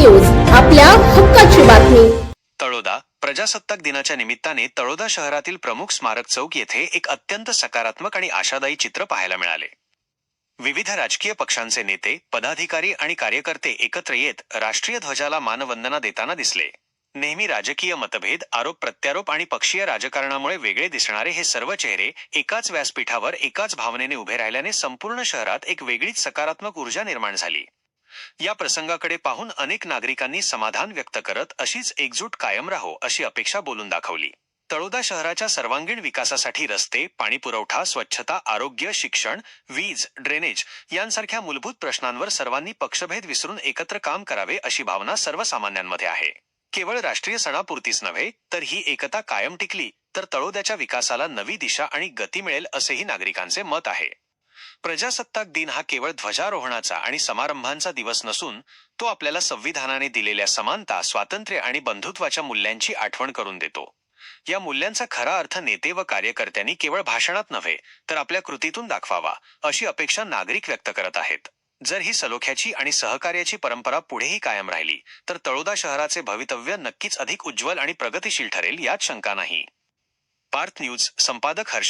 आपल्या हक्काची बातमी. तळोदा प्रजासत्ताक दिनाच्या निमित्ताने तळोदा शहरातील प्रमुख स्मारक चौक येथे एक अत्यंत सकारात्मक आणि आशादायी चित्र पाहायला मिळाले. विविध राजकीय पक्षांचे नेते पदाधिकारी आणि कार्यकर्ते एकत्र येत राष्ट्रीय ध्वजाला मानवंदना देताना दिसले. नेहमी राजकीय मतभेद आरोप प्रत्यारोप आणि पक्षीय राजकारणामुळे वेगळे दिसणारे हे सर्व चेहरे एकाच व्यासपीठावर एकाच भावनेने उभे राहिल्याने संपूर्ण शहरात एक वेगळीच सकारात्मक ऊर्जा निर्माण झाली. या प्रसंगाकडे पाहून अनेक नागरिकांनी समाधान व्यक्त करत अशीच एकजूट कायम राहो अशी अपेक्षा बोलून दाखवली. तळोदा शहराच्या सर्वांगीण विकासासाठी रस्ते पाणी पुरवठा स्वच्छता आरोग्य शिक्षण वीज ड्रेनेज यांसारख्या मूलभूत प्रश्नांवर सर्वांनी पक्षभेद विसरून एकत्र काम करावे अशी भावना सर्वसामान्यांमध्ये आहे. केवळ राष्ट्रीय सणापुरतीच नव्हे तर ही एकता कायम टिकली तर तळोद्याच्या विकासाला नवी दिशा आणि गती मिळेल असेही नागरिकांचे मत आहे. प्रजासत्ताक दिन हा केवळ ध्वजारोहणाचा आणि समारंभांचा दिवस नसून तो आपल्याला संविधानाने दिलेल्या समानता स्वातंत्र्य आणि बंधुत्वाच्या मूल्यांची आठवण करून देतो. या मूल्यांचा खरा अर्थ नेते व कार्यकर्त्यांनी केवळ भाषणात नव्हे तर आपल्या कृतीतून दाखवावा अशी अपेक्षा नागरिक व्यक्त करत आहेत. जर ही सलोख्याची आणि सहकार्याची परंपरा पुढेही कायम राहिली तर तळोदा शहराचे भवितव्य नक्कीच अधिक उज्ज्वल आणि प्रगतिशील ठरेल यात शंका नाही. पार्थ न्यूज संपादक हर्ष